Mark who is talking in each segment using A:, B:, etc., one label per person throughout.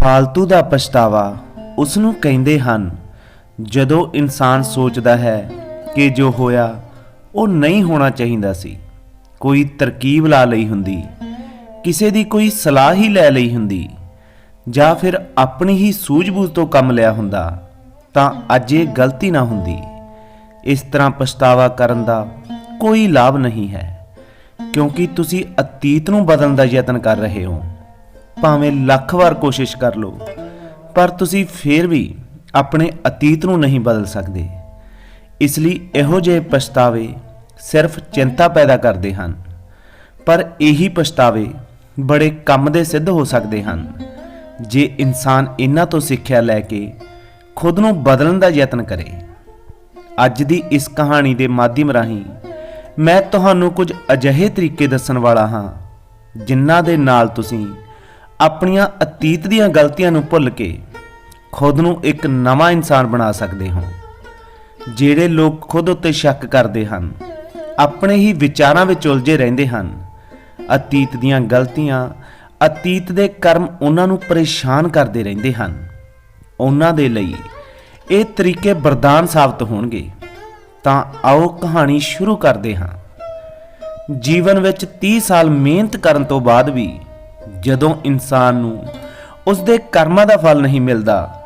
A: ਫਾਲਤੂ ਦਾ ਪਛਤਾਵਾ ਉਸ ਨੂੰ ਕਹਿੰਦੇ ਹਨ। ਜਦੋਂ ਇਨਸਾਨ ਸੋਚਦਾ ਹੈ ਕਿ ਜੋ ਹੋਇਆ, ਉਹ ਨਹੀਂ ਹੋਣਾ ਚਾਹੀਦਾ ਸੀ। ਕੋਈ ਤਰਕੀਬ ਲਾ ਲਈ ਹੁੰਦੀ, ਕਿਸੇ ਦੀ ਕੋਈ ਸਲਾਹ ਹੀ ਲੈ ਲਈ ਹੁੰਦੀ, ਜਾਂ ਫਿਰ ਆਪਣੀ ਹੀ ਸੂਝ-ਬੂਝ ਤੋਂ ਕੰਮ ਲਿਆ ਹੁੰਦਾ, ਤਾਂ ਅੱਜ ਇਹ ਗਲਤੀ ਨਾ ਹੁੰਦੀ। ਇਸ ਤਰ੍ਹਾਂ ਪਛਤਾਵਾ ਕਰਨ ਦਾ ਕੋਈ ਲਾਭ ਨਹੀਂ ਹੈ, ਕਿਉਂਕਿ ਤੁਸੀਂ ਅਤੀਤ ਨੂੰ ਬਦਲਣ ਦਾ ਯਤਨ ਕਰ ਰਹੇ ਹੋ। ਭਾਵੇਂ ਲੱਖ ਵਾਰ ਕੋਸ਼ਿਸ਼ ਕਰ ਲਓ, ਪਰ ਤੁਸੀਂ ਫੇਰ ਵੀ ਆਪਣੇ ਅਤੀਤ ਨੂੰ ਨਹੀਂ ਬਦਲ ਸਕਦੇ। ਇਸ ਲਈ ਇਹੋ ਜਿਹੇ ਪਛਤਾਵੇ ਸਿਰਫ ਚਿੰਤਾ ਪੈਦਾ ਕਰਦੇ ਹਨ, ਪਰ ਇਹੀ ਪਛਤਾਵੇ ਬੜੇ ਕੰਮ ਦੇ ਸਿੱਧ ਹੋ ਸਕਦੇ ਹਨ। ਜੇ ਇਨਸਾਨ ਇਹਨਾਂ ਤੋਂ ਸਿੱਖਿਆ ਲੈ ਕੇ ਖੁਦ ਨੂੰ ਬਦਲਣ ਦਾ ਯਤਨ ਕਰੇ, ਅੱਜ ਦੀ ਇਸ ਕਹਾਣੀ ਦੇ ਮਾਧਿਅਮ ਰਾਹੀਂ ਮੈਂ ਤੁਹਾਨੂੰ ਕੁਝ ਅਜਿਹੇ ਤਰੀਕੇ ਦੱਸਣ ਵਾਲਾ ਹਾਂ, ਜਿਨ੍ਹਾਂ ਦੇ ਨਾਲ ਤੁਸੀਂ ਆਪਣੀਆਂ ਅਤੀਤ ਦੀਆਂ ਗਲਤੀਆਂ ਨੂੰ ਭੁੱਲ ਕੇ ਖੁਦ ਨੂੰ ਇੱਕ ਨਵਾਂ ਇਨਸਾਨ ਬਣਾ ਸਕਦੇ ਹੋ। ਜਿਹੜੇ ਲੋਕ ਖੁਦ ਉੱਤੇ ਸ਼ੱਕ ਕਰਦੇ ਹਨ, ਆਪਣੇ ਹੀ ਵਿਚਾਰਾਂ ਵਿੱਚ ਉਲਝੇ ਰਹਿੰਦੇ ਹਨ, ਅਤੀਤ ਦੀਆਂ ਗਲਤੀਆਂ, ਅਤੀਤ ਦੇ ਕਰਮ ਉਹਨਾਂ ਨੂੰ ਪਰੇਸ਼ਾਨ ਕਰਦੇ ਰਹਿੰਦੇ ਹਨ। ਉਹਨਾਂ ਦੇ ਲਈ ਇਹ ਤਰੀਕੇ ਵਰਦਾਨ ਸਾਬਤ ਹੋਣਗੇ। ਤਾਂ ਆਓ ਕਹਾਣੀ ਸ਼ੁਰੂ ਕਰਦੇ ਹਾਂ। ਜੀਵਨ ਵਿੱਚ 30 ਸਾਲ ਮਿਹਨਤ ਕਰਨ ਤੋਂ ਬਾਅਦ ਵੀ ਜਦੋਂ ਇਨਸਾਨ ਨੂੰ ਉਸ ਦੇ ਕਰਮਾਂ ਦਾ ਫਲ ਨਹੀਂ ਮਿਲਦਾ,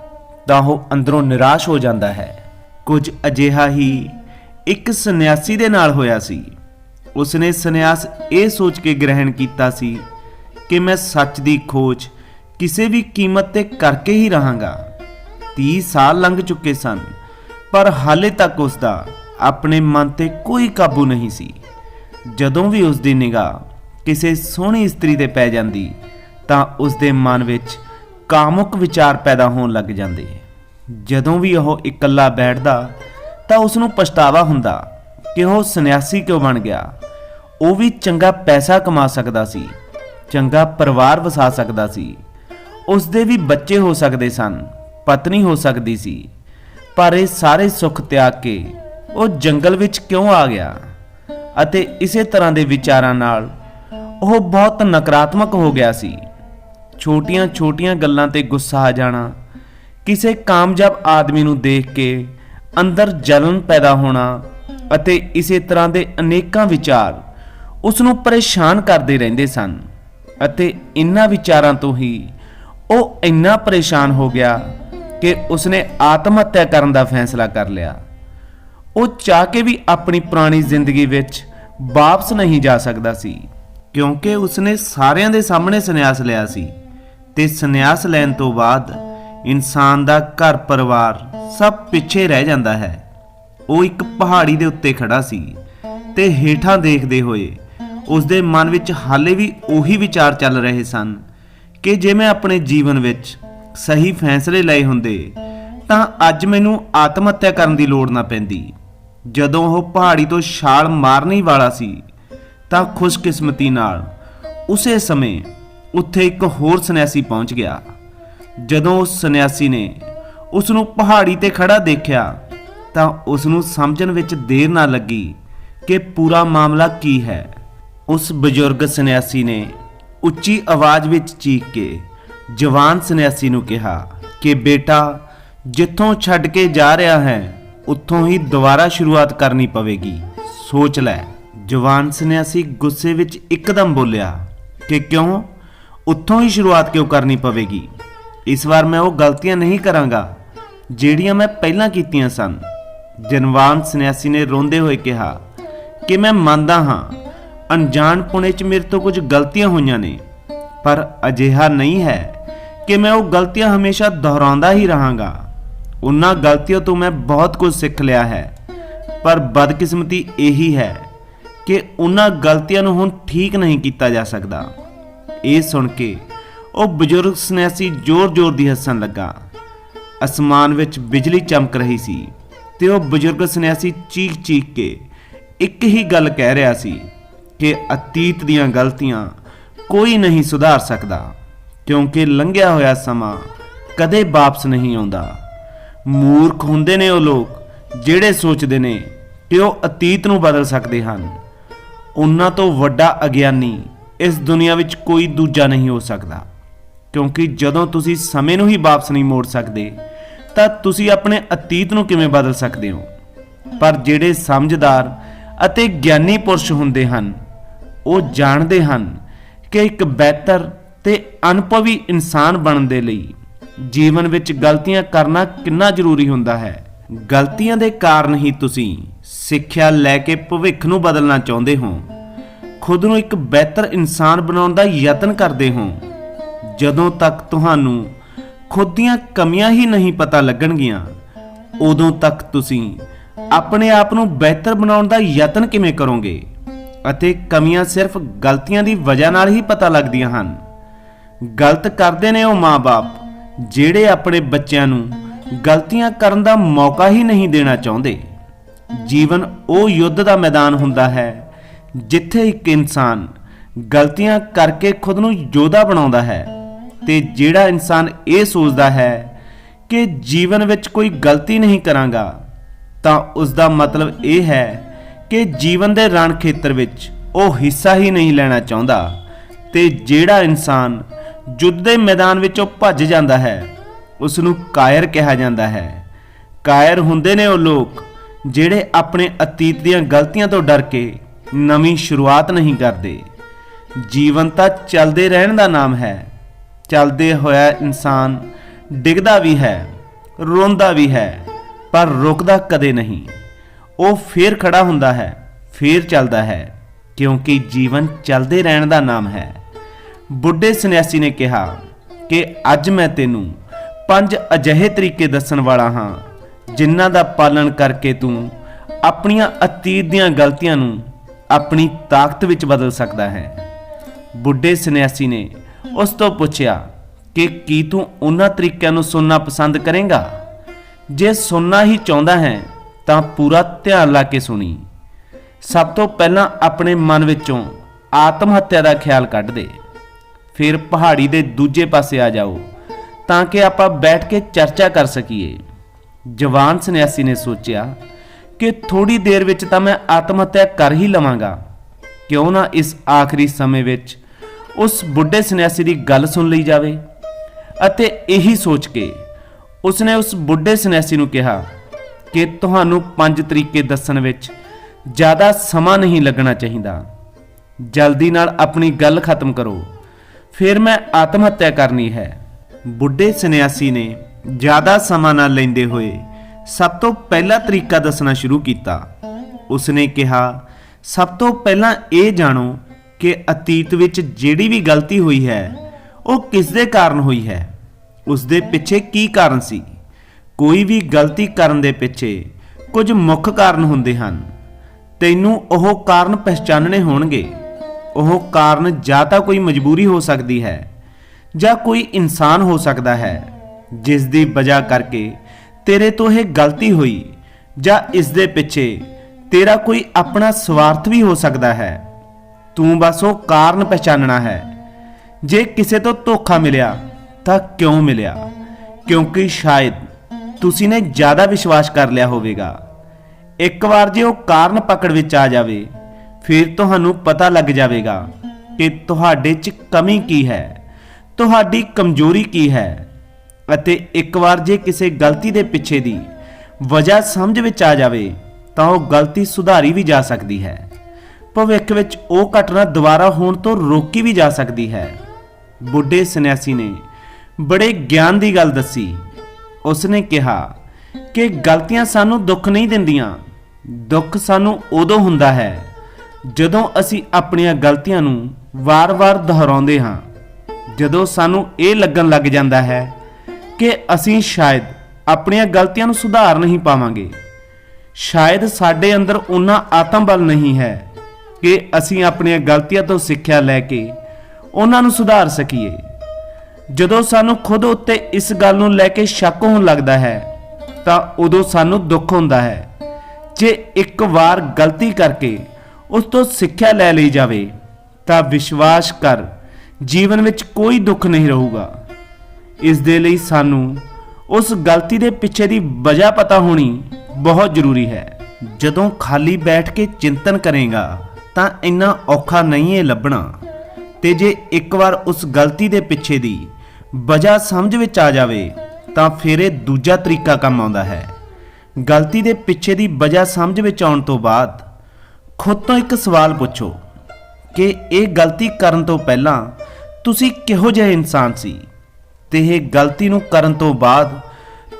A: ਤਾਂ ਉਹ ਅੰਦਰੋਂ ਨਿਰਾਸ਼ ਹੋ ਜਾਂਦਾ ਹੈ। ਕੁਝ ਅਜਿਹਾ ਹੀ ਇੱਕ ਸੰਨਿਆਸੀ ਦੇ ਨਾਲ ਹੋਇਆ ਸੀ। ਉਸਨੇ ਸੰਨਿਆਸ ਇਹ ਸੋਚ ਕੇ ਗ੍ਰਹਿਣ ਕੀਤਾ ਸੀ ਕਿ ਮੈਂ ਸੱਚ ਦੀ ਖੋਜ ਕਿਸੇ ਵੀ ਕੀਮਤ ਤੇ ਕਰਕੇ ਹੀ ਰਹਾਂਗਾ। 30 ਸਾਲ ਲੰਘ ਚੁੱਕੇ ਸਨ, ਪਰ ਹਾਲੇ ਤੱਕ ਉਸ ਦਾ ਆਪਣੇ ਮਨ ਤੇ ਕੋਈ ਕਾਬੂ ਨਹੀਂ ਸੀ। ਜਦੋਂ ਵੀ ਉਸ ਦੀ ਨਿਗਾਹ ਕਿਸੇ ਸੋਹਣੀ ਇਸਤਰੀ ਤੇ ਪੈ ਜਾਂਦੀ, ਤਾਂ ਉਸ ਦੇ ਮਨ ਵਿੱਚ ਕਾਮੁਕ ਵਿਚਾਰ ਪੈਦਾ ਹੋਣ ਲੱਗ ਜਾਂਦੇ। ਜਦੋਂ ਵੀ ਉਹ ਇਕੱਲਾ ਬੈਠਦਾ, ਤਾਂ ਉਸ ਨੂੰ ਪਛਤਾਵਾ ਹੁੰਦਾ ਕਿ ਉਹ ਸੰਨਿਆਸੀ ਕਿਉਂ ਬਣ ਗਿਆ। ਉਹ ਵੀ ਚੰਗਾ ਪੈਸਾ ਕਮਾ ਸਕਦਾ ਸੀ, ਚੰਗਾ ਪਰਿਵਾਰ ਵਸਾ ਸਕਦਾ ਸੀ। ਉਸ ਦੇ ਵੀ ਬੱਚੇ ਹੋ ਸਕਦੇ ਸਨ, ਪਤਨੀ ਹੋ ਸਕਦੀ ਸੀ, ਪਰ ਇਹ ਸਾਰੇ ਸੁੱਖ ਤਿਆਗ ਕੇ ਉਹ ਜੰਗਲ ਵਿੱਚ ਕਿਉਂ ਆ ਗਿਆ? ਅਤੇ ਇਸੇ ਤਰ੍ਹਾਂ ਦੇ ਵਿਚਾਰਾਂ ਨਾਲ ਉਹ ਬਹੁਤ ਨਕਾਰਾਤਮਕ ਹੋ ਗਿਆ ਸੀ। ਛੋਟੀਆਂ-ਛੋਟੀਆਂ ਗੱਲਾਂ ਤੇ ਗੁੱਸਾ ਆ ਜਾਣਾ, ਕਿਸੇ ਕਾਮਯਾਬ ਆਦਮੀ ਨੂੰ ਦੇਖ ਕੇ ਅੰਦਰ ਜਲਨ ਪੈਦਾ ਹੋਣਾ ਅਤੇ ਇਸੇ ਤਰ੍ਹਾਂ ਦੇ ਅਨੇਕਾਂ ਵਿਚਾਰ ਉਸ ਨੂੰ ਪਰੇਸ਼ਾਨ ਕਰਦੇ ਰਹਿੰਦੇ ਸਨ ਅਤੇ ਇਨ੍ਹਾਂ ਵਿਚਾਰਾਂ ਤੋਂ ਹੀ ਉਹ ਇੰਨਾ ਪਰੇਸ਼ਾਨ ਹੋ ਗਿਆ ਕਿ ਉਸਨੇ ਆਤਮ ਹੱਤਿਆ ਕਰਨ ਦਾ ਫੈਸਲਾ ਕਰ ਲਿਆ। ਉਹ ਚਾਹ ਕੇ ਵੀ ਆਪਣੀ ਪੁਰਾਣੀ ਜ਼ਿੰਦਗੀ ਵਿੱਚ ਵਾਪਸ ਨਹੀਂ ਜਾ ਸਕਦਾ ਸੀ। ਕਿਉਂਕਿ ਉਸਨੇ ਸਾਰਿਆਂ ਦੇ ਸਾਹਮਣੇ ਸੰਨਿਆਸ ਲਿਆ ਸੀ ਤੇ ਸੰਨਿਆਸ ਲੈਣ ਤੋਂ ਬਾਅਦ ਇਨਸਾਨ ਦਾ ਘਰ ਪਰਿਵਾਰ ਸਭ ਪਿੱਛੇ ਰਹਿ ਜਾਂਦਾ ਹੈ। ਉਹ ਇੱਕ ਪਹਾੜੀ ਦੇ ਉੱਤੇ ਖੜਾ ਸੀ ਤੇ ਹੇਠਾਂ ਦੇਖਦੇ ਹੋਏ ਉਸਦੇ ਮਨ ਵਿੱਚ ਹਾਲੇ ਵੀ ਉਹੀ ਵਿਚਾਰ ਚੱਲ ਰਹੇ ਸਨ ਕਿ ਜੇ ਮੈਂ ਆਪਣੇ ਜੀਵਨ ਵਿੱਚ ਸਹੀ ਫੈਸਲੇ ਲਏ ਹੁੰਦੇ ਤਾਂ ਅੱਜ ਮੈਨੂੰ ਆਤਮ ਹੱਤਿਆ ਕਰਨ ਦੀ ਲੋੜ ਨਾ ਪੈਂਦੀ। ਜਦੋਂ ਉਹ ਪਹਾੜੀ ਤੋਂ ਛਾਲ ਮਾਰਨੀ ਵਾਲਾ ਸੀ ਤਾਂ ਖੁਸ਼ਕਿਸਮਤੀ ਨਾਲ ਉਸੇ ਸਮੇਂ ਉੱਥੇ ਇੱਕ ਹੋਰ ਸੰਨਿਆਸੀ ਪਹੁੰਚ ਗਿਆ। ਜਦੋਂ ਉਸ ਸੰਨਿਆਸੀ ਨੇ ਉਸ ਨੂੰ ਪਹਾੜੀ ਤੇ ਖੜਾ ਦੇਖਿਆ, ਤਾਂ ਉਸ ਨੂੰ ਸਮਝਣ ਵਿੱਚ ਦੇਰ ਨਾ ਲੱਗੀ ਕਿ ਪੂਰਾ ਮਾਮਲਾ ਕੀ ਹੈ। ਉਸ ਬਜ਼ੁਰਗ ਸੰਨਿਆਸੀ ਨੇ ਉੱਚੀ ਆਵਾਜ਼ ਵਿੱਚ ਚੀਕ ਕੇ ਜਵਾਨ ਸੰਨਿਆਸੀ ਨੂੰ ਕਿਹਾ ਕਿ ਬੇਟਾ, ਜਿੱਥੋਂ ਛੱਡ ਕੇ ਜਾ ਰਿਹਾ ਹੈ, ਉੱਥੋਂ ਹੀ ਦੁਬਾਰਾ ਸ਼ੁਰੂਆਤ ਕਰਨੀ ਪਵੇਗੀ। ਸੋਚ ਲੈ। ਜਵਾਨ ਸੰਨਿਆਸੀ ਗੁੱਸੇ ਵਿੱਚ ਇੱਕਦਮ ਬੋਲਿਆ ਕਿ ਕਿਉਂ? ਉੱਥੋਂ ਹੀ ਸ਼ੁਰੂਆਤ ਕਿਉਂ ਕਰਨੀ ਪਵੇਗੀ? ਇਸ ਵਾਰ ਮੈਂ ਉਹ ਗਲਤੀਆਂ ਨਹੀਂ ਕਰਾਂਗਾ, ਜਿਹੜੀਆਂ ਮੈਂ ਪਹਿਲਾਂ ਕੀਤੀਆਂ ਸਨ। ਜਨਵਾਨ ਸੰਨਿਆਸੀ ਨੇ ਰੋਂਦੇ ਹੋਏ ਕਿਹਾ ਕਿ ਮੈਂ ਮੰਨਦਾ ਹਾਂ, ਅਣਜਾਣ ਪੁਣੇ 'ਚ ਮੇਰੇ ਤੋਂ ਕੁਝ ਗਲਤੀਆਂ ਹੋਈਆਂ ਨੇ, ਪਰ ਅਜਿਹਾ ਨਹੀਂ ਹੈ ਕਿ ਮੈਂ ਉਹ ਗਲਤੀਆਂ ਹਮੇਸ਼ਾ ਦੁਹਰਾਉਂਦਾ ਹੀ ਰਹਾਂਗਾ। ਉਹਨਾਂ ਗਲਤੀਆਂ ਤੋਂ ਮੈਂ ਬਹੁਤ ਕੁਝ ਸਿੱਖ ਲਿਆ ਹੈ, ਪਰ ਬਦਕਿਸਮਤੀ ਇਹੀ ਹੈ ਕਿ ਉਹਨਾਂ ਗਲਤੀਆਂ ਨੂੰ ਹੁਣ ਠੀਕ ਨਹੀਂ ਕੀਤਾ ਜਾ ਸਕਦਾ। ਇਹ ਸੁਣ ਕੇ ਉਹ ਬਜ਼ੁਰਗ ਸੰਨਿਆਸੀ ਜ਼ੋਰ-ਜ਼ੋਰ ਦੀ ਹੱਸਣ ਲੱਗਾ। ਅਸਮਾਨ ਵਿੱਚ ਬਿਜਲੀ ਚਮਕ ਰਹੀ ਸੀ ਤੇ ਉਹ ਬਜ਼ੁਰਗ ਸੰਨਿਆਸੀ ਚੀਖ-ਚੀਖ ਕੇ ਇੱਕ ਹੀ ਗੱਲ ਕਹਿ ਰਿਹਾ ਸੀ ਕਿ ਅਤੀਤ ਦੀਆਂ ਗਲਤੀਆਂ ਕੋਈ ਨਹੀਂ ਸੁਧਾਰ ਸਕਦਾ, ਕਿਉਂਕਿ ਲੰਘਿਆ ਹੋਇਆ ਸਮਾਂ ਕਦੇ ਵਾਪਸ ਨਹੀਂ ਆਉਂਦਾ। ਮੂਰਖ ਹੁੰਦੇ ਨੇ ਉਹ ਲੋਕ ਜਿਹੜੇ ਸੋਚਦੇ ਨੇ ਕਿ ਉਹ ਅਤੀਤ ਨੂੰ ਬਦਲ ਸਕਦੇ ਹਨ। ਉਹਨਾਂ ਤੋਂ ਵੱਡਾ ਅਗਿਆਨੀ ਇਸ ਦੁਨੀਆ ਵਿੱਚ ਕੋਈ ਦੂਜਾ ਨਹੀਂ ਹੋ ਸਕਦਾ। ਕਿਉਂਕਿ ਜਦੋਂ ਤੁਸੀਂ ਸਮੇਂ ਨੂੰ ਹੀ ਵਾਪਸ ਨਹੀਂ ਮੋੜ ਸਕਦੇ, ਤਾਂ ਤੁਸੀਂ ਆਪਣੇ ਅਤੀਤ ਨੂੰ ਕਿਵੇਂ ਬਦਲ ਸਕਦੇ ਹੋ? ਪਰ ਜਿਹੜੇ ਸਮਝਦਾਰ ਅਤੇ ਗਿਆਨੀ ਪੁਰਸ਼ ਹੁੰਦੇ ਹਨ, ਉਹ ਜਾਣਦੇ ਹਨ ਕਿ ਇੱਕ ਬਿਹਤਰ ਤੇ ਅਨੁਭਵੀ ਇਨਸਾਨ ਬਣਨ ਦੇ ਲਈ ਜੀਵਨ ਵਿੱਚ ਗਲਤੀਆਂ ਕਰਨਾ ਕਿੰਨਾ ਜ਼ਰੂਰੀ ਹੁੰਦਾ ਹੈ। ਗਲਤੀਆਂ ਦੇ ਕਾਰਨ ਹੀ ਤੁਸੀਂ ਸਿੱਖਿਆ ਲੈ ਕੇ ਭਵਿੱਖ ਨੂੰ ਬਦਲਣਾ ਚਾਹੁੰਦੇ ਹੋ। ਖੁਦ ਨੂੰ ਇੱਕ ਬਿਹਤਰ ਇਨਸਾਨ ਬਣਾਉਣ ਦਾ ਯਤਨ ਕਰਦੇ ਹੋ। ਜਦੋਂ ਤੱਕ ਤੁਹਾਨੂੰ ਖੁਦ ਦੀਆਂ ਕਮੀਆਂ ਹੀ ਨਹੀਂ ਪਤਾ ਲੱਗਣਗੀਆਂ, ਉਦੋਂ ਤੱਕ ਤੁਸੀਂ ਆਪਣੇ ਆਪ ਨੂੰ ਬਿਹਤਰ ਬਣਾਉਣ ਦਾ ਯਤਨ ਕਿਵੇਂ ਕਰੋਗੇ? ਅਤੇ ਕਮੀਆਂ ਸਿਰਫ ਗਲਤੀਆਂ ਦੀ ਵਜ੍ਹਾ ਨਾਲ ਹੀ ਪਤਾ ਲੱਗਦੀਆਂ ਹਨ। ਗਲਤ ਕਰਦੇ ਨੇ ਉਹ ਮਾਪੇ ਜਿਹੜੇ ਆਪਣੇ ਬੱਚਿਆਂ ਨੂੰ ਗਲਤੀਆਂ ਕਰਨ ਦਾ ਮੌਕਾ ਹੀ ਨਹੀਂ ਦੇਣਾ ਚਾਹੁੰਦੇ। ਜੀਵਨ ਉਹ ਯੁੱਧ ਦਾ ਮੈਦਾਨ ਹੁੰਦਾ ਹੈ, ਜਿੱਥੇ ਇੱਕ ਇਨਸਾਨ ਗਲਤੀਆਂ ਕਰਕੇ ਖੁਦ ਨੂੰ ਯੋਧਾ ਬਣਾਉਂਦਾ ਹੈ ਤੇ ਜਿਹੜਾ ਇਨਸਾਨ ਇਹ ਸੋਚਦਾ ਹੈ ਕਿ ਜੀਵਨ ਵਿੱਚ ਕੋਈ ਗਲਤੀ ਨਹੀਂ ਕਰਾਂਗਾ, ਤਾਂ ਉਸ ਦਾ ਮਤਲਬ ਇਹ ਹੈ ਕਿ ਜੀਵਨ ਦੇ ਰਣ ਖੇਤਰ ਵਿੱਚ ਉਹ ਹਿੱਸਾ ਹੀ ਨਹੀਂ ਲੈਣਾ ਚਾਹੁੰਦਾ ਤੇ ਜਿਹੜਾ ਇਨਸਾਨ ਯੁੱਧ ਦੇ ਮੈਦਾਨ ਵਿੱਚੋਂ ਭੱਜ ਜਾਂਦਾ ਹੈ ਉਸ ਨੂੰ ਕਾਇਰ ਕਿਹਾ ਜਾਂਦਾ ਹੈ। ਕਾਇਰ ਹੁੰਦੇ ਨੇ ਉਹ ਲੋਕ ਜਿਹੜੇ ਆਪਣੇ ਅਤੀਤ ਦੀਆਂ ਗਲਤੀਆਂ ਤੋਂ ਡਰ ਕੇ ਨਵੀਂ ਸ਼ੁਰੂਆਤ ਨਹੀਂ ਕਰਦੇ। ਜੀਵਨ ਤਾਂ ਚੱਲਦੇ ਰਹਿਣ ਦਾ ਨਾਮ ਹੈ। ਚੱਲਦੇ ਹੋਇਆ ਇਨਸਾਨ ਡਿੱਗਦਾ ਵੀ ਹੈ, ਰੋਂਦਾ ਵੀ ਹੈ, ਪਰ ਰੁਕਦਾ ਕਦੇ ਨਹੀਂ। ਉਹ ਫੇਰ ਖੜਾ ਹੁੰਦਾ ਹੈ, ਫੇਰ ਚੱਲਦਾ ਹੈ, ਕਿਉਂਕਿ ਜੀਵਨ ਚੱਲਦੇ ਰਹਿਣ ਦਾ ਨਾਮ ਹੈ। ਬੁੱਢੇ ਸੰਨਿਆਸੀ ਨੇ ਕਿਹਾ ਕਿ ਅੱਜ ਮੈਂ ਤੈਨੂੰ ਪੰਜ ਅਜਿਹੇ ਤਰੀਕੇ ਦੱਸਣ ਵਾਲਾ ਹਾਂ ਜਿਨ੍ਹਾਂ ਦਾ ਪਾਲਣ ਕਰਕੇ ਤੂੰ ਆਪਣੀਆਂ ਅਤੀਤ ਦੀਆਂ ਗਲਤੀਆਂ ਨੂੰ ਆਪਣੀ ਤਾਕਤ ਵਿੱਚ ਬਦਲ ਸਕਦਾ ਹੈ। ਬੁੱਢੇ ਸੰਨਿਆਸੀ ਨੇ ਉਸ ਤੋਂ ਪੁੱਛਿਆ ਕਿ ਕੀ ਤੂੰ ਉਹਨਾਂ ਤਰੀਕਿਆਂ ਨੂੰ ਸੁਣਨਾ ਪਸੰਦ ਕਰੇਂਗਾ? ਜੇ ਸੁਣਨਾ ਹੀ ਚਾਹੁੰਦਾ ਹੈ, ਤਾਂ ਪੂਰਾ ਧਿਆਨ ਲਾ ਕੇ ਸੁਣੀ। ਸਭ ਤੋਂ ਪਹਿਲਾਂ ਆਪਣੇ ਮਨ ਵਿੱਚੋਂ ਆਤਮ ਹੱਤਿਆ ਦਾ ਖਿਆਲ ਕੱਢ ਦੇ। ਫਿਰ ਪਹਾੜੀ ਦੇ ਦੂਜੇ ਪਾਸੇ ਆ ਜਾਓ, ਤਾਂ ਕਿ ਆਪਾਂ ਬੈਠ ਕੇ ਚਰਚਾ ਕਰ ਸਕੀਏ। ਜਵਾਨ ਸੰਨਿਆਸੀ ਨੇ ਸੋਚਿਆ ਕਿ ਥੋੜੀ ਦੇਰ ਵਿੱਚ ਤਾਂ ਮੈਂ ਆਤਮ ਹੱਤਿਆ ਕਰ ਹੀ ਲਵਾਂਗਾ। ਕਿਉਂ ਨਾ ਇਸ ਆਖਰੀ ਸਮੇਂ ਵਿੱਚ ਉਸ ਬੁੱਢੇ ਸੰਨਿਆਸੀ ਦੀ ਗੱਲ ਸੁਣ ਲਈ ਜਾਵੇ। ਅਤੇ ਇਹੀ ਸੋਚ ਕੇ ਉਸਨੇ ਉਸ ਬੁੱਢੇ ਸੰਨਿਆਸੀ ਨੂੰ ਕਿਹਾ ਕਿ ਤੁਹਾਨੂੰ ਪੰਜ ਤਰੀਕੇ ਦੱਸਣ ਵਿੱਚ ਜ਼ਿਆਦਾ ਸਮਾਂ ਨਹੀਂ ਲੱਗਣਾ ਚਾਹੀਦਾ। ਜਲਦੀ ਨਾਲ ਆਪਣੀ ਗੱਲ ਖਤਮ ਕਰੋ। ਫਿਰ ਮੈਂ ਆਤਮ ਹੱਤਿਆ ਕਰਨੀ ਹੈ। ਬੁੱਢੇ ਸੰਨਿਆਸੀ ਨੇ ਜ਼ਿਆਦਾ ਸਮਾਂ ਨਾ ਲੈਂਦੇ ਹੋਏ ਸਭ ਤੋਂ ਪਹਿਲਾ ਤਰੀਕਾ ਦੱਸਣਾ ਸ਼ੁਰੂ ਕੀਤਾ। ਉਸਨੇ ਕਿਹਾ, ਸਭ ਤੋਂ ਪਹਿਲਾਂ ਇਹ ਜਾਣੋ ਕਿ ਅਤੀਤ ਵਿੱਚ ਜਿਹੜੀ ਵੀ ਗਲਤੀ ਹੋਈ ਹੈ, ਉਹ ਕਿਸ ਦੇ ਕਾਰਨ ਹੋਈ ਹੈ? ਉਸ ਦੇ ਪਿੱਛੇ ਕੀ ਕਾਰਨ ਸੀ? ਕੋਈ ਵੀ ਗਲਤੀ ਕਰਨ ਦੇ ਪਿੱਛੇ ਕੁਝ ਮੁੱਖ ਕਾਰਨ ਹੁੰਦੇ ਹਨ। ਤੈਨੂੰ ਉਹ ਕਾਰਨ ਪਛਾਣਨੇ ਹੋਣਗੇ। ਉਹ ਕਾਰਨ ਜਾਂ ਤਾਂ ਕੋਈ ਮਜਬੂਰੀ ਹੋ ਸਕਦੀ ਹੈ ਜਾਂ ਕੋਈ ਇਨਸਾਨ ਹੋ ਸਕਦਾ ਹੈ। ਜਿਸ ਦੀ ਵਜ੍ਹਾ ਕਰਕੇ ਤੇਰੇ ਤੋਂ ਇਹ ਗਲਤੀ ਹੋਈ ਜਾਂ ਇਸ ਦੇ ਪਿੱਛੇ ਤੇਰਾ ਕੋਈ ਆਪਣਾ ਸਵਾਰਥ ਵੀ ਹੋ ਸਕਦਾ ਹੈ। ਤੂੰ ਬਸ ਉਹ ਕਾਰਨ ਪਛਾਨਣਾ ਹੈ। ਜੇ ਕਿਸੇ ਤੋਂ ਧੋਖਾ ਮਿਲਿਆ ਤਾਂ ਕਿਉਂ ਮਿਲਿਆ? ਕਿਉਂਕਿ ਸ਼ਾਇਦ ਤੁਸੀਂ ਨੇ ਜ਼ਿਆਦਾ ਵਿਸ਼ਵਾਸ ਕਰ ਲਿਆ ਹੋਵੇਗਾ। ਇੱਕ ਵਾਰ ਜੇ ਉਹ ਕਾਰਨ ਪਕੜ ਵਿੱਚ ਆ ਜਾਵੇ, ਫਿਰ ਤੁਹਾਨੂੰ ਪਤਾ ਲੱਗ ਜਾਵੇਗਾ ਕਿ ਤੁਹਾਡੇ 'ਚ ਕਮੀ ਕੀ ਹੈ? ਤੁਹਾਡੀ ਕਮਜ਼ੋਰੀ ਕੀ ਹੈ? ਅਤੇ ਇੱਕ ਵਾਰ ਜੇ ਕਿਸੇ ਗਲਤੀ ਦੇ ਪਿੱਛੇ ਦੀ ਵਜ੍ਹਾ ਸਮਝ ਵਿੱਚ ਆ ਜਾਵੇ, ਤਾਂ ਉਹ ਗਲਤੀ ਸੁਧਾਰੀ ਵੀ ਜਾ ਸਕਦੀ ਹੈ। ਭਵਿੱਖ ਵਿੱਚ ਉਹ ਘਟਨਾ ਦੁਬਾਰਾ ਹੋਣ ਤੋਂ ਰੋਕੀ ਵੀ ਜਾ ਸਕਦੀ ਹੈ। ਬੁੱਢੇ ਸੰਨਿਆਸੀ ਨੇ ਬੜੇ ਗਿਆਨ ਦੀ ਗੱਲ ਦੱਸੀ। ਉਸਨੇ ਕਿਹਾ ਕਿ ਗਲਤੀਆਂ ਸਾਨੂੰ ਦੁੱਖ ਨਹੀਂ ਦਿੰਦੀਆਂ, ਦੁੱਖ ਸਾਨੂੰ ਉਦੋਂ ਹੁੰਦਾ ਹੈ ਜਦੋਂ ਅਸੀਂ ਆਪਣੀਆਂ ਗਲਤੀਆਂ ਨੂੰ ਵਾਰ-ਵਾਰ ਦੁਹਰਾਉਂਦੇ ਹਾਂ, ਜਦੋਂ ਸਾਨੂੰ ਇਹ ਲੱਗਣ ਲੱਗ ਜਾਂਦਾ ਹੈ ਕਿ ਅਸੀਂ ਸ਼ਾਇਦ ਆਪਣੀਆਂ ਗਲਤੀਆਂ ਨੂੰ ਸੁਧਾਰ ਨਹੀਂ ਪਾਵਾਂਗੇ। ਸ਼ਾਇਦ ਸਾਡੇ ਅੰਦਰ ਉਨਾ ਆਤਮ ਬਲ ਨਹੀਂ ਹੈ ਕਿ ਅਸੀਂ ਆਪਣੀਆਂ ਗਲਤੀਆਂ ਤੋਂ ਸਿੱਖਿਆ ਲੈ ਕੇ ਉਹਨਾਂ ਨੂੰ ਸੁਧਾਰ ਸਕੀਏ। ਜਦੋਂ ਸਾਨੂੰ ਖੁਦ ਉੱਤੇ ਇਸ ਗੱਲ ਨੂੰ ਲੈ ਕੇ ਸ਼ੱਕ ਹੋਣ ਲੱਗਦਾ ਹੈ, ਤਾਂ ਉਦੋਂ ਸਾਨੂੰ ਦੁੱਖ ਹੁੰਦਾ ਹੈ ਜੇ ਇੱਕ ਵਾਰ ਗਲਤੀ ਕਰਕੇ ਉਸ ਤੋਂ ਸਿੱਖਿਆ ਲੈ ਲਈ ਜਾਵੇ, ਤਾਂ ਵਿਸ਼ਵਾਸ ਕਰ ਜੀਵਨ ਵਿੱਚ ਕੋਈ ਦੁੱਖ ਨਹੀਂ ਰਹੂਗਾ। ਇਸ ਦੇ ਲਈ ਸਾਨੂੰ ਉਸ ਗਲਤੀ ਦੇ ਪਿੱਛੇ ਦੀ ਵਜ੍ਹਾ ਪਤਾ ਹੋਣੀ ਬਹੁਤ ਜ਼ਰੂਰੀ ਹੈ। ਜਦੋਂ ਖਾਲੀ ਬੈਠ ਕੇ ਚਿੰਤਨ ਕਰੇਗਾ, ਤਾਂ ਇੰਨਾ ਔਖਾ ਨਹੀਂ ਇਹ ਲੱਭਣਾ। ਤੇ ਜੇ ਇੱਕ ਵਾਰ ਉਸ ਗਲਤੀ ਦੇ ਪਿੱਛੇ ਦੀ ਵਜ੍ਹਾ ਸਮਝ ਵਿੱਚ ਆ ਜਾਵੇ, ਤਾਂ ਫਿਰ ਇਹ ਦੂਜਾ ਤਰੀਕਾ ਕੰਮ ਆਉਂਦਾ ਹੈ। ਗਲਤੀ ਦੇ ਪਿੱਛੇ ਦੀ ਵਜ੍ਹਾ ਸਮਝ ਵਿੱਚ ਆਉਣ ਤੋਂ ਬਾਅਦ ਖੁਦ ਤੋਂ ਇੱਕ ਸਵਾਲ ਪੁੱਛੋ ਕਿ ਇਹ ਗਲਤੀ ਕਰਨ ਤੋਂ ਪਹਿਲਾਂ ਤੁਸੀਂ ਕਿਹੋ ਜਿਹੇ ਇਨਸਾਨ ਸੀ? ਤੇ ਇਹ ਗਲਤੀ ਨੂੰ ਕਰਨ ਤੋਂ ਬਾਅਦ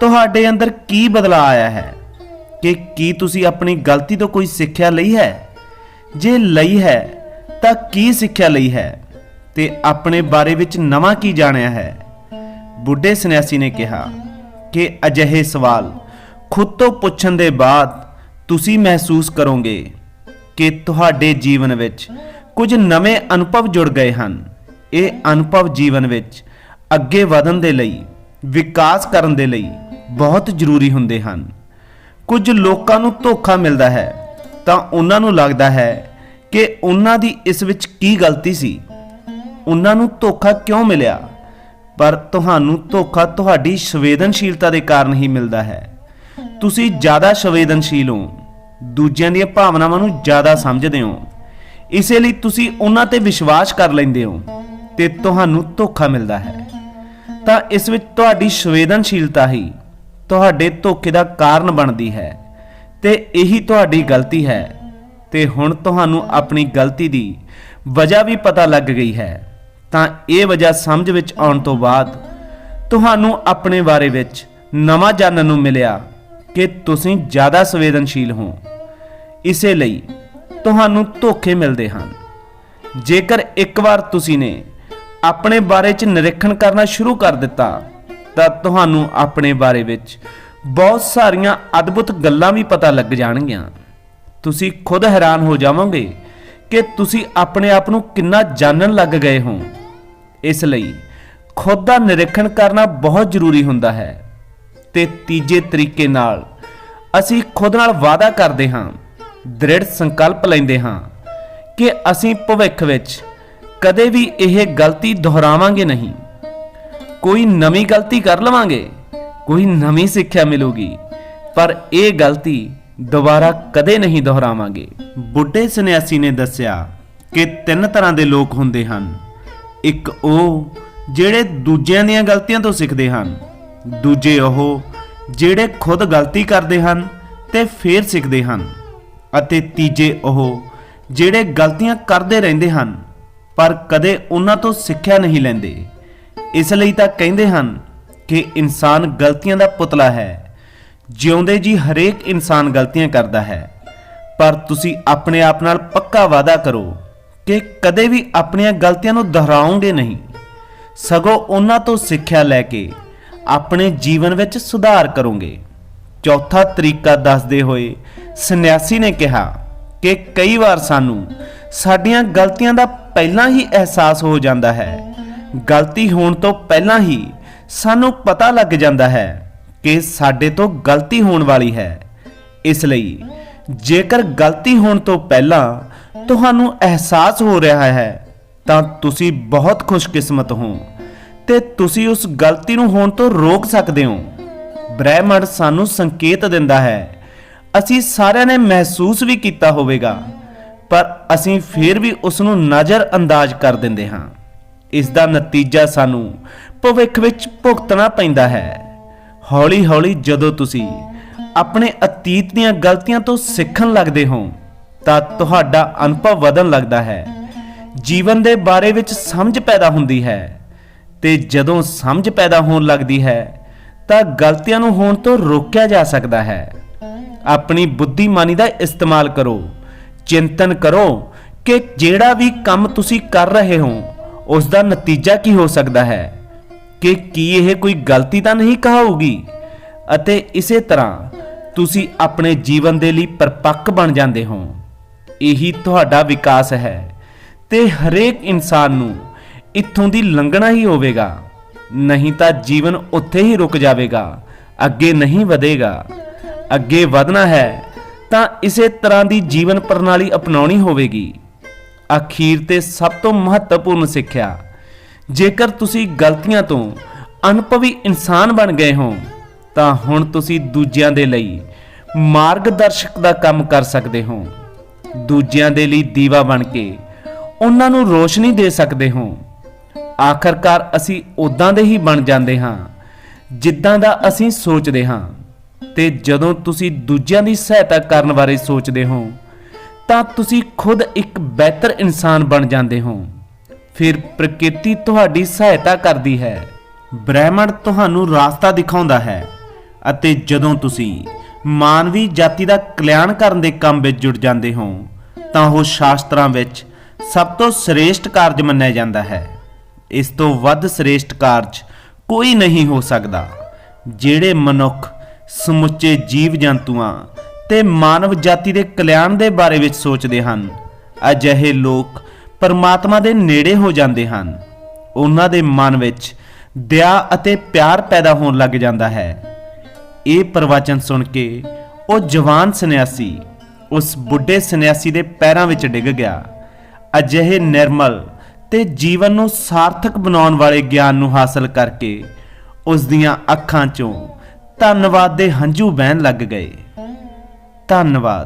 A: ਤੁਹਾਡੇ ਅੰਦਰ ਕੀ ਬਦਲਾਅ ਆਇਆ ਹੈ? ਕਿ ਕੀ ਤੁਸੀਂ ਆਪਣੀ ਗਲਤੀ ਤੋਂ ਕੋਈ ਸਿੱਖਿਆ ਲਈ ਹੈ? ਜੇ ਲਈ ਹੈ, ਤਾਂ ਕੀ ਸਿੱਖਿਆ ਲਈ ਹੈ? ਤੇ ਆਪਣੇ ਬਾਰੇ ਵਿੱਚ ਨਵਾਂ ਕੀ ਜਾਣਿਆ ਹੈ? ਬੁੱਢੇ ਸੰਨਿਆਸੀ ਨੇ ਕਿਹਾ ਕਿ ਅਜਿਹੇ ਸਵਾਲ ਖੁਦ ਤੋਂ ਪੁੱਛਣ ਦੇ ਬਾਅਦ ਤੁਸੀਂ ਮਹਿਸੂਸ ਕਰੋਗੇ ਕਿ ਤੁਹਾਡੇ ਜੀਵਨ ਵਿੱਚ ਕੁਝ ਨਵੇਂ ਅਨੁਭਵ ਜੁੜ ਗਏ ਹਨ। ਇਹ ਅਨੁਭਵ ਜੀਵਨ ਵਿੱਚ ਅੱਗੇ ਵਧਣ ਦੇ ਲਈ, ਵਿਕਾਸ ਕਰਨ ਦੇ ਲਈ ਬਹੁਤ ਜ਼ਰੂਰੀ ਹੁੰਦੇ ਹਨ। ਕੁਝ ਲੋਕਾਂ ਨੂੰ ਧੋਖਾ ਮਿਲਦਾ ਹੈ, ਤਾਂ ਉਹਨਾਂ ਨੂੰ ਲੱਗਦਾ ਹੈ ਕਿ ਉਹਨਾਂ ਦੀ ਇਸ ਵਿੱਚ ਕੀ ਗਲਤੀ ਸੀ। ਉਹਨਾਂ ਨੂੰ ਧੋਖਾ ਕਿਉਂ ਮਿਲਿਆ? ਪਰ ਤੁਹਾਨੂੰ ਧੋਖਾ ਤੁਹਾਡੀ ਸੰਵੇਦਨਸ਼ੀਲਤਾ ਦੇ ਕਾਰਨ ਹੀ ਮਿਲਦਾ ਹੈ। ਤੁਸੀਂ ਜ਼ਿਆਦਾ ਸੰਵੇਦਨਸ਼ੀਲ ਹੋ। ਦੂਜਿਆਂ ਦੀਆਂ ਭਾਵਨਾਵਾਂ ਨੂੰ ਜ਼ਿਆਦਾ ਸਮਝਦੇ ਹੋ। ਇਸੇ ਲਈ ਤੁਸੀਂ ਉਹਨਾਂ ਤੇ ਵਿਸ਼ਵਾਸ ਕਰ ਲੈਂਦੇ ਹੋ ਤੇ ਤੁਹਾਨੂੰ ਧੋਖਾ ਮਿਲਦਾ ਹੈ। ਤਾਂ ਇਸ ਵਿੱਚ ਤੁਹਾਡੀ ਸੰਵੇਦਨਸ਼ੀਲਤਾ ਹੀ ਤੁਹਾਡੇ ਧੋਖੇ ਦਾ ਕਾਰਨ ਬਣਦੀ ਹੈ ਤੇ ਇਹੀ ਤੁਹਾਡੀ ਗਲਤੀ ਹੈ ਤੇ ਹੁਣ ਤੁਹਾਨੂੰ ਆਪਣੀ ਗਲਤੀ ਦੀ ਵਜ੍ਹਾ ਵੀ ਪਤਾ ਲੱਗ ਗਈ ਹੈ। ਤਾਂ ਇਹ ਵਜ੍ਹਾ ਸਮਝ ਵਿੱਚ ਆਉਣ ਤੋਂ ਬਾਅਦ ਤੁਹਾਨੂੰ ਆਪਣੇ ਬਾਰੇ ਵਿੱਚ ਨਵਾਂ ਜਾਣਨ ਨੂੰ ਮਿਲਿਆ ਕਿ ਤੁਸੀਂ ਜ਼ਿਆਦਾ ਸੰਵੇਦਨਸ਼ੀਲ ਹੋ। ਇਸੇ ਲਈ ਤੁਹਾਨੂੰ ਧੋਖੇ ਮਿਲਦੇ ਹਨ। ਜੇਕਰ ਇੱਕ ਵਾਰ ਤੁਸੀਂ ਨੇ ਆਪਣੇ ਬਾਰੇ 'ਚ ਨਿਰੀਖਣ ਕਰਨਾ ਸ਼ੁਰੂ ਕਰ ਦਿੱਤਾ, ਤਾਂ ਤੁਹਾਨੂੰ ਆਪਣੇ ਬਾਰੇ ਵਿੱਚ ਬਹੁਤ ਸਾਰੀਆਂ ਅਦਭੁਤ ਗੱਲਾਂ ਵੀ ਪਤਾ ਲੱਗ ਜਾਣਗੀਆਂ। ਤੁਸੀਂ ਖੁਦ ਹੈਰਾਨ ਹੋ ਜਾਵੋਗੇ ਕਿ ਤੁਸੀਂ ਆਪਣੇ ਆਪ ਨੂੰ ਕਿੰਨਾ ਜਾਣਨ ਲੱਗ ਗਏ ਹੋ। ਇਸ ਲਈ ਖੁਦ ਦਾ ਨਿਰੀਖਣ ਕਰਨਾ ਬਹੁਤ ਜ਼ਰੂਰੀ ਹੁੰਦਾ ਹੈ। ਤੇ ਤੀਜੇ ਤਰੀਕੇ ਨਾਲ ਅਸੀਂ ਖੁਦ ਨਾਲ ਵਾਅਦਾ ਕਰਦੇ ਹਾਂ, ਦ੍ਰਿੜ ਸੰਕਲਪ ਲੈਂਦੇ ਹਾਂ ਕਿ ਅਸੀਂ ਭਵਿੱਖ ਵਿੱਚ ਕਦੇ ਵੀ ਇਹ ਗਲਤੀ ਦੁਹਰਾਵਾਂਗੇ ਨਹੀਂ। ਕੋਈ ਨਵੀਂ ਗਲਤੀ ਕਰ ਲਵਾਂਗੇ, ਕੋਈ ਨਵੀਂ ਸਿੱਖਿਆ ਮਿਲੂਗੀ, ਪਰ ਇਹ ਗਲਤੀ ਦੁਬਾਰਾ ਕਦੇ ਨਹੀਂ ਦੁਹਰਾਵਾਂਗੇ। ਬੁੱਢੇ ਸੰਨਿਆਸੀ ਨੇ ਦੱਸਿਆ ਕਿ ਤਿੰਨ ਤਰ੍ਹਾਂ ਦੇ ਲੋਕ ਹੁੰਦੇ ਹਨ। ਇੱਕ ਉਹ ਜਿਹੜੇ ਦੂਜਿਆਂ ਦੀਆਂ ਗਲਤੀਆਂ ਤੋਂ ਸਿੱਖਦੇ ਹਨ। ਦੂਜੇ ਉਹ ਜਿਹੜੇ ਖੁਦ ਗਲਤੀ ਕਰਦੇ ਹਨ ਤੇ ਫੇਰ ਸਿੱਖਦੇ ਹਨ। ਅਤੇ ਤੀਜੇ ਉਹ ਜਿਹੜੇ ਗਲਤੀਆਂ ਕਰਦੇ ਰਹਿੰਦੇ ਹਨ। ਪਰ ਕਦੇ ਉਹਨਾਂ ਤੋਂ ਸਿੱਖਿਆ ਨਹੀਂ ਲੈਂਦੇ। ਇਸ ਲਈ ਤਾਂ ਕਹਿੰਦੇ ਹਨ ਕਿ ਇਨਸਾਨ ਗਲਤੀਆਂ ਦਾ ਪੁਤਲਾ ਹੈ। ਜਿਉਂਦੇ ਜੀ ਹਰੇਕ ਇਨਸਾਨ ਗਲਤੀਆਂ ਕਰਦਾ ਹੈ। ਪਰ ਤੁਸੀਂ ਆਪਣੇ ਆਪ ਨਾਲ ਪੱਕਾ ਵਾਅਦਾ ਕਰੋ ਕਿ ਕਦੇ ਵੀ ਆਪਣੀਆਂ ਗਲਤੀਆਂ ਨੂੰ ਦੁਹਰਾਓਗੇ ਨਹੀਂ। ਸਗੋਂ ਉਹਨਾਂ ਤੋਂ ਸਿੱਖਿਆ ਲੈ ਕੇ ਆਪਣੇ ਜੀਵਨ ਵਿੱਚ ਸੁਧਾਰ ਕਰੋਗੇ। ਚੌਥਾ ਤਰੀਕਾ ਦੱਸਦੇ ਹੋਏ ਸੰਨਿਆਸੀ ਨੇ ਕਿਹਾ ਕਿ ਕਈ ਵਾਰ ਸਾਨੂੰ ਸਾਡੀਆਂ ਗਲਤੀਆਂ ਦਾ ਪਹਿਲਾਂ ਹੀ ਅਹਿਸਾਸ ਹੋ ਜਾਂਦਾ ਹੈ। ਗਲਤੀ ਹੋਣ ਤੋਂ ਪਹਿਲਾਂ ਹੀ ਸਾਨੂੰ ਪਤਾ ਲੱਗ ਜਾਂਦਾ ਹੈ ਕਿ ਸਾਡੇ ਤੋਂ ਗਲਤੀ ਹੋਣ ਵਾਲੀ ਹੈ। ਇਸ ਲਈ ਜੇਕਰ ਗਲਤੀ ਹੋਣ ਤੋਂ ਪਹਿਲਾਂ ਤੁਹਾਨੂੰ ਅਹਿਸਾਸ ਹੋ ਰਿਹਾ ਹੈ, ਤਾਂ ਤੁਸੀਂ ਬਹੁਤ ਖੁਸ਼ਕਿਸਮਤ ਹੋ ਤੇ ਤੁਸੀਂ ਉਸ ਗਲਤੀ ਨੂੰ ਹੋਣ ਤੋਂ ਰੋਕ ਸਕਦੇ ਹੋ। ਬ੍ਰਹਿਮੰਡ ਸਾਨੂੰ ਸੰਕੇਤ ਦਿੰਦਾ ਹੈ। ਅਸੀਂ ਸਾਰਿਆਂ ਨੇ ਮਹਿਸੂਸ ਵੀ ਕੀਤਾ ਹੋਵੇਗਾ ਪਰ ਅਸੀਂ ਫਿਰ ਵੀ ਉਸ ਨੂੰ ਨਜ਼ਰ ਅੰਦਾਜ਼ ਕਰ ਦਿੰਦੇ ਹਾਂ। ਇਸ ਦਾ ਨਤੀਜਾ ਸਾਨੂੰ ਭਵਿੱਖ ਵਿੱਚ ਭੁਗਤਣਾ ਪੈਂਦਾ ਹੈ। ਹੌਲੀ-ਹੌਲੀ ਜਦੋਂ ਤੁਸੀਂ ਆਪਣੇ ਅਤੀਤ ਦੀਆਂ ਗਲਤੀਆਂ ਤੋਂ ਸਿੱਖਣ ਲੱਗਦੇ ਹੋ, ਤਾਂ ਤੁਹਾਡਾ ਅਨੁਭਵ ਵਧਣ ਲੱਗਦਾ ਹੈ। ਜੀਵਨ ਦੇ ਬਾਰੇ ਵਿੱਚ ਸਮਝ ਪੈਦਾ ਹੁੰਦੀ ਹੈ ਤੇ ਜਦੋਂ ਸਮਝ ਪੈਦਾ ਹੋਣ ਲੱਗਦੀ ਹੈ, ਤਾਂ ਗਲਤੀਆਂ ਨੂੰ ਹੋਣ ਤੋਂ ਰੋਕਿਆ ਜਾ ਸਕਦਾ ਹੈ। ਆਪਣੀ ਬੁੱਧੀਮਾਨੀ ਦਾ ਇਸਤੇਮਾਲ ਕਰੋ। ਚਿੰਤਨ ਕਰੋ ਕਿ ਜਿਹੜਾ ਵੀ ਕੰਮ ਤੁਸੀਂ ਕਰ ਰਹੇ ਹੋ ਉਸ ਦਾ ਨਤੀਜਾ ਕੀ ਹੋ ਸਕਦਾ ਹੈ? ਕਿ ਕੀ ਇਹ ਕੋਈ ਗਲਤੀ ਤਾਂ ਨਹੀਂ ਕਹਾਊਗੀ? ਅਤੇ ਇਸੇ ਤਰ੍ਹਾਂ ਤੁਸੀਂ ਆਪਣੇ ਜੀਵਨ ਦੇ ਲਈ ਪਰਪੱਕ ਬਣ ਜਾਂਦੇ ਹੋ। ਇਹੀ ਤੁਹਾਡਾ ਵਿਕਾਸ ਹੈ ਤੇ ਹਰੇਕ ਇਨਸਾਨ ਨੂੰ ਇੱਥੋਂ ਦੀ ਲੰਘਣਾ ਹੀ ਹੋਵੇਗਾ। ਨਹੀਂ ਤਾਂ ਜੀਵਨ ਉੱਥੇ ਹੀ ਰੁਕ ਜਾਵੇਗਾ। ਅੱਗੇ ਨਹੀਂ ਵਧੇਗਾ। ਅੱਗੇ ਵਧਣਾ ਹੈ ਤਾਂ ਇਸੇ ਤਰ੍ਹਾਂ ਦੀ ਜੀਵਨ ਪ੍ਰਣਾਲੀ ਅਪਣਾਉਣੀ ਹੋਵੇਗੀ। ਅਖੀਰ ਤੇ ਸਭ ਤੋਂ ਮਹੱਤਵਪੂਰਨ ਸਿੱਖਿਆ, ਜੇਕਰ ਤੁਸੀਂ ਗਲਤੀਆਂ ਤੋਂ ਅਨੁਭਵੀ ਇਨਸਾਨ ਬਣ ਗਏ ਹੋ, ਤਾਂ ਹੁਣ ਤੁਸੀਂ ਦੂਜਿਆਂ ਦੇ ਲਈ ਮਾਰਗਦਰਸ਼ਕ ਦਾ ਕੰਮ ਕਰ ਸਕਦੇ ਹੋ। ਦੂਜਿਆਂ ਦੇ ਲਈ ਦੀਵਾ ਬਣ ਕੇ ਉਹਨਾਂ ਨੂੰ ਰੋਸ਼ਨੀ ਦੇ ਸਕਦੇ ਹੋ। ਆਖਰਕਾਰ ਅਸੀਂ ਉਦਾਂ ਦੇ ਹੀ ਬਣ ਜਾਂਦੇ ਹਾਂ, ਜਿੱਦਾਂ ਦਾ ਅਸੀਂ ਸੋਚਦੇ ਹਾਂ। ਤੇ ਜਦੋਂ ਤੁਸੀਂ ਦੂਜਿਆਂ ਦੀ ਸਹਾਇਤਾ ਕਰਨ ਬਾਰੇ ਸੋਚਦੇ ਹੋ, ਤਾਂ ਤੁਸੀਂ ਖੁਦ ਇੱਕ ਬਿਹਤਰ ਇਨਸਾਨ ਬਣ ਜਾਂਦੇ ਹੋ। ਫਿਰ ਪ੍ਰਕਿਰਤੀ ਤੁਹਾਡੀ ਸਹਾਇਤਾ ਕਰਦੀ ਹੈ। ਬ੍ਰਹਿਮੰਡ ਤੁਹਾਨੂੰ ਰਾਸਤਾ ਦਿਖਾਉਂਦਾ ਹੈ ਅਤੇ ਜਦੋਂ ਤੁਸੀਂ ਮਾਨਵੀ ਜਾਤੀ ਦਾ ਕਲਿਆਣ ਕਰਨ ਦੇ ਕੰਮ ਵਿੱਚ ਜੁੜ ਜਾਂਦੇ ਹੋ, ਤਾਂ ਉਹ ਸ਼ਾਸਤਰਾਂ ਵਿੱਚ ਸਭ ਤੋਂ ਸ੍ਰੇਸ਼ਟ ਕਾਰਜ ਮੰਨਿਆ ਜਾਂਦਾ ਹੈ। ਇਸ ਤੋਂ ਵੱਧ ਸ੍ਰੇਸ਼ਟ ਕਾਰਜ ਕੋਈ ਨਹੀਂ ਹੋ ਸਕਦਾ। ਜਿਹੜੇ ਮਨੁੱਖ ਸਮੁੱਚੇ ਜੀਵ ਜੰਤੂਆਂ ਤੇ ਮਾਨਵ ਜਾਤੀ ਦੇ ਕਲਿਆਣ ਦੇ ਬਾਰੇ ਵਿੱਚ ਸੋਚਦੇ ਹਨ। ਅਜਿਹੇ ਲੋਕ ਪਰਮਾਤਮਾ ਦੇ ਨੇੜੇ ਹੋ ਜਾਂਦੇ ਹਨ। ਉਹਨਾਂ ਦੇ ਮਨ ਵਿੱਚ ਦਇਆ ਅਤੇ ਪਿਆਰ ਪੈਦਾ ਹੋਣ ਲੱਗ ਜਾਂਦਾ ਹੈ। ਇਹ ਪ੍ਰਵਚਨ ਸੁਣ ਕੇ ਉਹ ਜਵਾਨ ਸੰਨਿਆਸੀ ਉਸ ਬੁੱਢੇ ਸੰਨਿਆਸੀ ਦੇ ਪੈਰਾਂ ਵਿੱਚ ਡਿੱਗ ਗਿਆ। ਅਜਿਹੇ ਨਿਰਮਲ ਤੇ ਜੀਵਨ ਨੂੰ ਸਾਰਥਕ ਬਣਾਉਣ ਵਾਲੇ ਗਿਆਨ ਨੂੰ ਹਾਸਲ ਕਰਕੇ ਉਸ ਦੀਆਂ ਅੱਖਾਂ 'ਚੋਂ ਧੰਨਵਾਦ ਦੇ ਹੰਝੂ ਵਹਿਣ ਲੱਗ ਗਏ। ਧੰਨਵਾਦ।